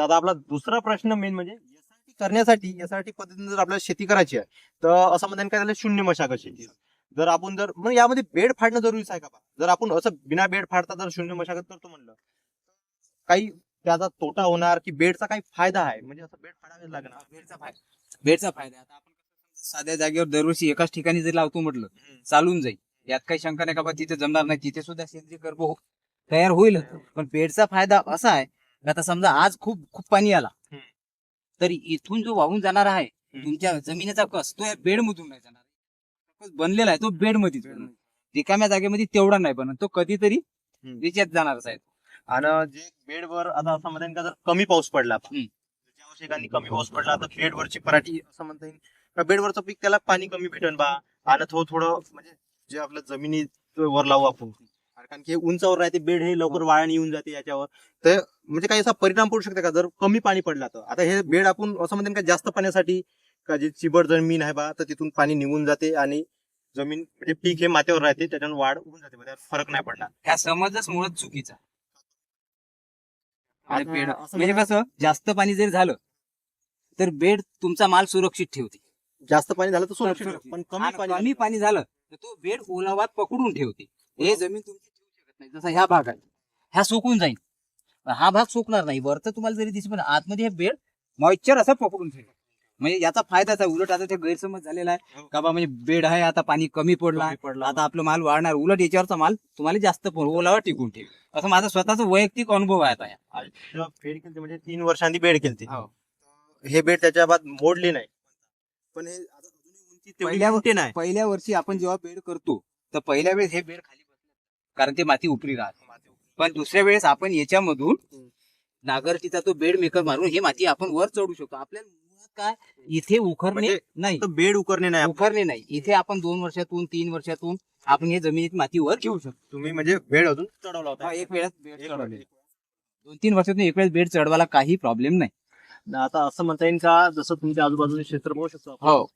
आता आपला दुसरा प्रश्न मेन म्हणजे करण्यासाठी एसआरटी पद्धतीने जर आपल्याला शेती करायची आहे तर असं म्हणता येईल काय झालं शून्य मशागत शेती. जर आपण जर मग यामध्ये बेड फाडणं जरुरीच आहे का? जर आपण असं बिना बेड फाडता जर शून्य मशागत करतो म्हणलं काही त्याचा तोटा होणार की बेडचा काही फायदा आहे? म्हणजे असं बेड फाडावे लागणार. बेडचा फायदा बेडचा फायदा आता आपण साध्या जागेवर दरवर्षी एकाच ठिकाणी जर लावतो म्हटलं चालून जाईल. यात काही शंका नाही का बा तिथे जमणार नाही तिथे सुद्धा सेंद्रिय कर्ब हो- तयार होईल. पण बेडचा फायदा असा आहे आता समजा आज खूप खूप पाणी आला. तर इथून जो वाहून जाणार आहे तुमच्या जमिनीचा कस तो या बेड मधून नाही जाणार. कस बनलेला आहे तो बेडमध्ये रिकाम्या जागेमध्ये तेवढा नाही बनत तो कधीतरी. त्याच्यात जाणारच आहे आणि जे बेडवर आता असं म्हणता येईल का जर कमी पाऊस पडला वर्षी एखादी कमी पाऊस पडला तर बेडवरची पराठी असं म्हणता येईल बेडवरचं पीक त्याला पाणी कमी भेटन बा आणि थोडं थोडं म्हणजे जे आपलं जमिनी वर लावू आपण. कारण की हे उंचावर राहते बेड हे लवकर वाळण येऊन जाते याच्यावर. तर म्हणजे काही असा परिणाम पडू शकते का? जर कमी पाणी पडला तर. आता हे बेड आपण असं म्हणता का जास्त पाण्यासाठी का जे चिबड जमीन आहे बा तर तिथून पाणी निघून जाते आणि जमीन म्हणजे पीक हे मातीवर राहते त्याच्यानं वाढ होऊन जाते. त्यावर फरक नाही पडणार. ह्या समजच मुळात चुकीचा आणि बेड असं म्हणजे कसं? जास्त पाणी जरी झालं तर बेड तुमचा माल सुरक्षित ठेवते. जास्त पाणी झालं तर सुरक्षित. पण कमी पाणी कमी पाणी झालं तर तो बेड ओलावात पकडून ठेवते. हे जमीन तुमची नाही जसा ह्या भाग आहे ह्या सोकून जाईल. हा भाग सोकणार नाही. वरचं तुम्हाला जरी दिसत पण आतमध्ये हे बेड मॉइश्चर असं पकडून ठेवेल म्हणजे याचा फायदाच आहे उलट आता ते गैरसमज झालेला आहे. का बा म्हणजे बेड आहे आता पाणी कमी पडला पडला. आता आपलं माल वाढणार उलट याच्यावरचा माल तुम्हाला जास्त ओलावा टिकून ठेवेल. असं माझा स्वतःचा वैयक्तिक अनुभव आहे आता बेड केलते म्हणजे तीन वर्षांनी बेड केलते. हो. हे बेड त्याच्या बाद मोडले नाही. पण हे पहिल्या- वर्षी आपण जेव्हा बेड करतो तर पहिल्या वेळेस हे बेड खाली कारण ते माती उपरी राहते. पण दुसऱ्या वेळेस आपण याच्यामधून हम्म. नागरटीचा तो बेड मेकर मारून हे माती आपण वर चढू शकतो. आपल्याला मुळात काय इथे उखरणे म्हणजे नाही. बेड उकरणे नाही उखरणे नाही. इथे आपण दोन वर्षातून तीन वर्षातून आपण हे जमिनीत माती वर घेऊ शकतो. तुम्ही म्हणजे बेड अजून चढवला हा, होता एक वेळेस बेड चढवले. दोन तीन वर्षातून एक वेळेस बेड चढवायला काही प्रॉब्लेम नाही. आता असं म्हणता येईल का जसं तुमच्या आजूबाजूचे क्षेत्र बघू शकतो. हो.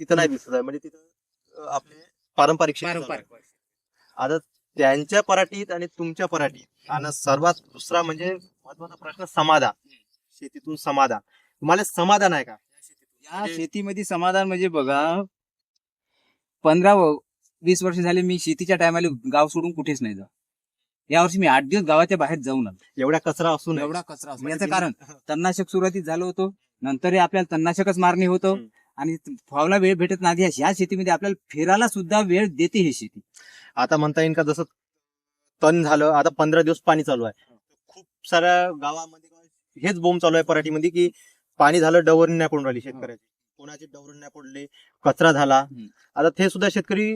तिथं नाही दिसत आहे म्हणजे तिथं आपले पारंपरिक. आहे. आता त्यांच्या पराठीत आणि तुमच्या पराठीत. आणि सर्वात दुसरा म्हणजे महत्त्वाचा प्रश्न समाधान. शेतीतून समाधान. तुम्हाला समाधान आहे का? या शेतीमध्ये समाधान म्हणजे बघा पंधरा व- वीस वर्ष झाले मी शेतीच्या टायमाला गाव सोडून कुठेच नाही जा यावर्षी मी आठ दिवस गावाच्या बाहेर जाऊन आलो. एवढा कचरा असून एवढा कचरा असतो. म्हणजे याचं कारण तणनाशक सुरुवातीत झालं होतं. नंतर आपल्याला तणनाशकच मारणे होतं. आणि फावला वेळ भेटत नाही. ह्या शेतीमध्ये आपल्याला फिरायला सुद्धा वेळ देते ही शेती. आता म्हणता येईल का जसं तण झालं आता पंधरा दिवस पाणी चालू आहे. खूप साऱ्या गावामध्ये हेच बोंब चालू आहे पराठीमध्ये की पाणी झालं डवरणी नाही पडून राहिली शेतकऱ्याची. कोणाचे डवरण नाही पडले कचरा झाला. आता ते सुद्धा शेतकरी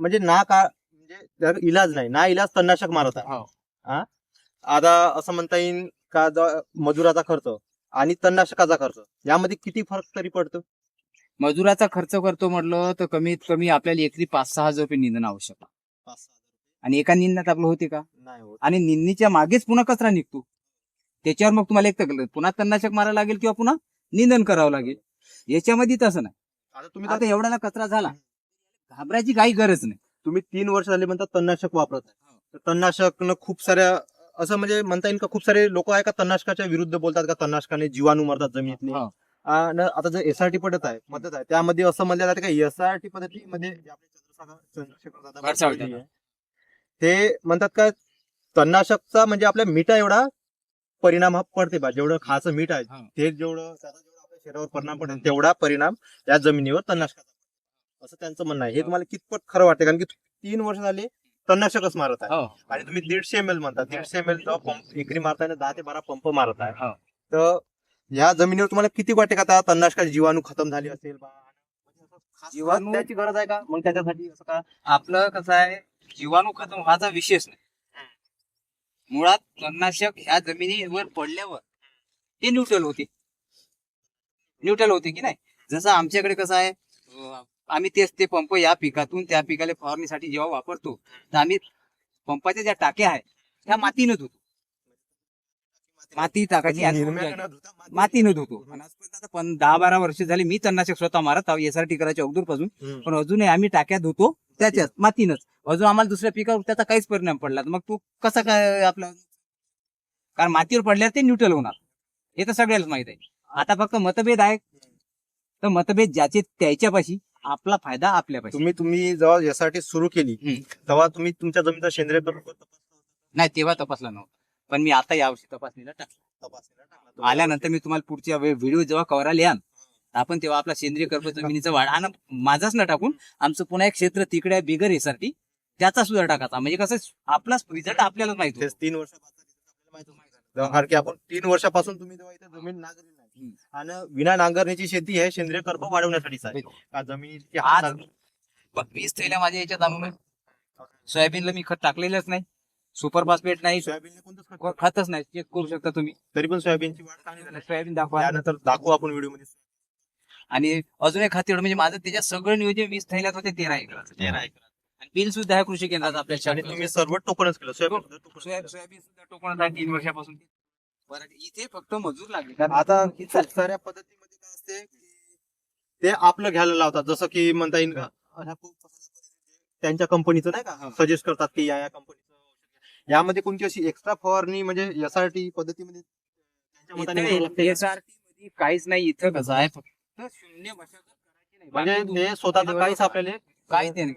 म्हणजे ना का म्हणजे इलाज नाही. ना इलाज तणनाशक मारत आहे. हो. आता असं म्हणता येईल का मजुराचा खर्च आणि तणनाशकाचा खर्च यामध्ये किती फरक तरी पडतो? मजुराचा खर्च करतो म्हटलं तर कमीत कमी आपल्याला एकरी पाच सहा हजार रुपये निंदन आवश्यक आहे. आणि एका निंदनात आपलं होते का? नाही होत. आणि निंदणीच्या मागेच पुन्हा कचरा निघतो. त्याच्यावर मग तुम्हाला एक तर पुन्हा तणनाशक मारावं लागेल किंवा पुन्हा निंदन करावं लागेल. याच्यामध्ये तसं नाही. आता तुम्ही आता एवढ्याला कचरा झाला. घाबरायची काही गरज नाही. तुम्ही तीन वर्ष झाले म्हणता तणनाशक वापरत आहे. तणनाशकनं खूप साऱ्या असं म्हणजे म्हणता येईल का खूप सारे लोक आहे का तणनाशकाच्या विरुद्ध बोलतात का तणनाशकाने जीवाणू मरतात जमिनीतले? हो. आता जर एसआरटी पद्धत आहे पद्धत आहे त्यामध्ये असं म्हणलं जातं का एसआरटी पद्धतीमध्ये चंद्रशेखर ते म्हणतात का तणनाशकचा म्हणजे आपल्या मिठा एवढा परिणाम हा पडते बा जेवढं खायचं मीठ आहे. ते जेवढं आपल्या शरीरावर परिणाम पडेल तेवढा परिणाम या जमिनीवर तणनाशकाचा. असं त्यांचं म्हणणं आहे. हे तुम्हाला कितपत खरं वाटतं कारण की तीन वर्ष झाले तणनाशकच मारत आहे. हो. आणि तुम्ही दीडशे एम एल म्हणता दीडशे एम एल पंप एकरी मारताना दहा ते बारा पंप मारत आहे. तर ह्या जमिनीवर तुम्हाला किती वाटते का आता तणनाशकाचे जीवाणू खतम झाले असेल बा? जीवाणू- त्याची गरज आहे का? मग त्याच्यासाठी असं का? आपलं कसं आहे जीवाणू खतम व्हायचा विशेष नाही. मुळात तणनाशक ह्या जमिनीवर पडल्यावर ते न्यूट्रल होते. न्यूट्रल होते की नाही? जसं आमच्याकडे कसं आहे आम्ही तेच ते पंप या पिकातून त्या पिकाला फवारणीसाठी जेव्हा वापरतो तर आम्ही पंपाच्या ज्या टाक्या आहेत त्या मातीनं धुतो माती टाकायची आणि निर्म्यानं धुता माती- मातीनं धुतो. आणि आजपर्यंत आता पण दहा बारा वर्ष झाली मी तणनाशक स्वतः मारत आहोत एसआरटी करायच्या अगोदरपासून. पण अजूनही आम्ही टाक्या धुतो त्याच्यात मातीनच. अजून आम्हाला दुसऱ्या पिकावर त्याचा काहीच परिणाम पडला तर मग तो कसा काय आपला कारण मातीवर पडल्यावर ते न्यूट्रल होणार. हे तर सगळ्यालाच माहीत आहे. आता फक्त मतभेद आहे तर मतभेद ज्याचे त्याच्यापाशी आपला फायदा आपल्यापाशी. तुम्ही तुम्ही जेव्हा यासाठी सुरू केली हम्म. तेव्हा तुम्ही तुमच्या जमिनीचा सेंद्रिय नाही तेव्हा तपासला नव्हता. पण मी आता यावर्षी तपासणीला टाकला. तपासणीला टाकला. आल्यानंतर मी तुम्हाला पुढच्या व्हिडिओ जेव्हा कवराला यान आपण तेव्हा आपला सेंद्रिय कर्ब जमिनीचा वाढ आणि माझाच न टाकून आमचं पुन्हा एक क्षेत्र तिकडे आहे बिगर एसाठी त्याचा सुद्धा टाकायचा म्हणजे कसं आपलाच रिझल्ट आपल्यालाच माहिती तीन वर्षापासून आपल्याला आपण तीन वर्षापासून तुम्ही जेव्हा इथे जमीन नाही हम्म. आणि विना नांगरण्याची शेती हे सेंद्रिय कर्ब वाढवण्यासाठीच आहे का जमिनीची आज वीस थैल्या माझ्या याच्यात सोयाबीनला मी खत टाकलेलंच नाही. सुपर फॉस्फेट नाही सोयाबीनला कोणतंच खत को- खतच नाही चेक करू शकता तुम्ही. तरी पण सोयाबीनची वाढ चांगली झाली. सोयाबीन दाखवा. त्यानंतर दाखवू आपण व्हिडिओमध्ये आणि अजून एक खाते म्हणजे माझं त्याच्यात सगळं नियोजन वीस थैल्यात होते तेरा एकराचं. आणि बिल सुद्धा आहे कृषी केंद्रात आपल्या आणि शाळेत तुम्ही सर्व टोकनच केलं सोयाबीन सुद्धा टोकनच सोया- केलं. सोयाबीन सुद्धा टोकणात आहे तीन वर्षापासून. बरं, इथे फक्त मजूर लागले. कारण आता खूप साऱ्या पद्धतीमध्ये काय असते की ते आपलं घ्यायला लावतात जसं की म्हणता येईल का? ह्या खूप त्यांच्या कंपनीचं नाही का? सजेस्ट करतात की या या कंपनीचं यामध्ये कोणती अशी एक्स्ट्रा फवारणी म्हणजे यासाठी पद्धतीमध्ये त्यांच्या मताने करावं लागते का? मध्ये काहीच नाही इथं कसं आहे फक्त शून्य मशागत करायची नाही. म्हणजे बाकी स्वतःच काहीच आपल्याला काहीच नाही.